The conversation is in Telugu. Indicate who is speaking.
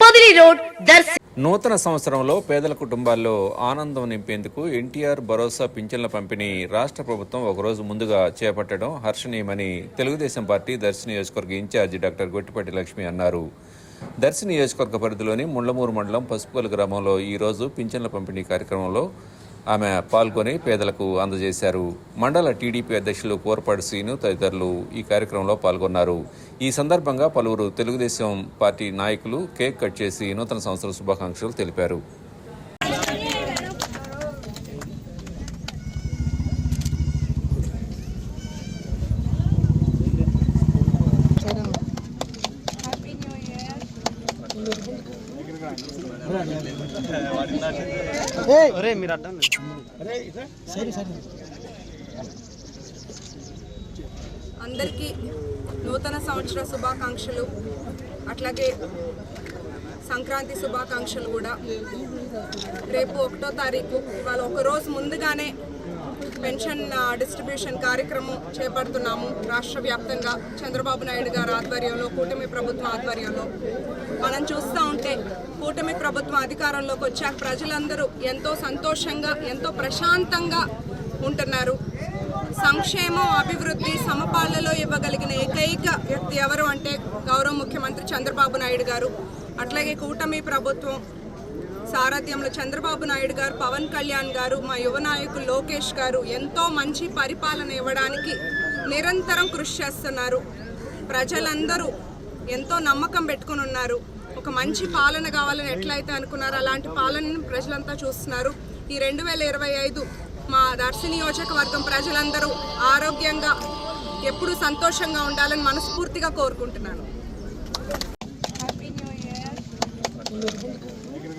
Speaker 1: road Darshi.
Speaker 2: నూతన సంవత్సరంలో పేదల కుటుంబాల్లో ఆనందం నింపేందుకు ఎన్టీఆర్ భరోసా పింఛన్ల పంపిణీ రాష్ట్ర ప్రభుత్వం ఒకరోజు ముందుగా చేపట్టడం హర్షణీయమని తెలుగుదేశం పార్టీ దర్శి నియోజకవర్గ ఇన్ఛార్జి డాక్టర్ గొట్టిపాటి లక్ష్మి అన్నారు. దర్శి నియోజకవర్గ పరిధిలోని ముళ్ళమూరు మండలం పసుపుల గ్రామంలో ఈ రోజు పింఛన్ల పంపిణీ కార్యక్రమంలో ఆమె పాల్గొని పేదలకు అందజేశారు. మండల టీడీపీ అధ్యక్షులు కోరపాటి శ్రీను తదితరులు ఈ కార్యక్రమంలో పాల్గొన్నారు. ఈ సందర్భంగా పలువురు తెలుగుదేశం పార్టీ నాయకులు కేక్ కట్ చేసి నూతన సంవత్సర శుభాకాంక్షలు తెలిపారు.
Speaker 3: ఒరే మీరు అడ్డం
Speaker 4: అందరికీ నూతన సంవత్సర శుభాకాంక్షలు అట్లాగే సంక్రాంతి శుభాకాంక్షలు కూడా. రేపు ఒకటో తారీఖు ఇవాళ ఒక రోజు ముందుగానే పెన్షన్ డిస్ట్రిబ్యూషన్ కార్యక్రమం చేపడుతున్నాము రాష్ట్ర వ్యాప్తంగా. చంద్రబాబు నాయుడు గారు ఆధ్వర్యంలో కూటమి ప్రభుత్వం ఆధ్వర్యంలో. మనం చూస్తూ ఉంటే కూటమి ప్రభుత్వం అధికారంలోకి వచ్చాక ప్రజలందరూ ఎంతో సంతోషంగా ఎంతో ప్రశాంతంగా ఉంటున్నారు. సంక్షేమం అభివృద్ధి సమపాలలో ఇవ్వగలిగిన ఏకైక వ్యక్తి ఎవరు అంటే గౌరవ ముఖ్యమంత్రి చంద్రబాబు నాయుడు గారు. అట్లాగే కూటమి ప్రభుత్వం సారథ్యంలో చంద్రబాబు నాయుడు గారు పవన్ కళ్యాణ్ గారు మా యువ నాయకులు లోకేష్ గారు ఎంతో మంచి పరిపాలన ఇవ్వడానికి నిరంతరం కృషి చేస్తున్నారు. ప్రజలందరూ ఎంతో నమ్మకం పెట్టుకుని ఉన్నారు. ఒక మంచి పాలన కావాలని ఎట్లయితే అనుకున్నారో అలాంటి పాలనను ప్రజలంతా చూస్తున్నారు. ఈ రెండు వేల ఇరవై ఐదు మా దర్శి నియోజకవర్గం ప్రజలందరూ ఆరోగ్యంగా ఎప్పుడు సంతోషంగా ఉండాలని మనస్ఫూర్తిగా కోరుకుంటున్నాను.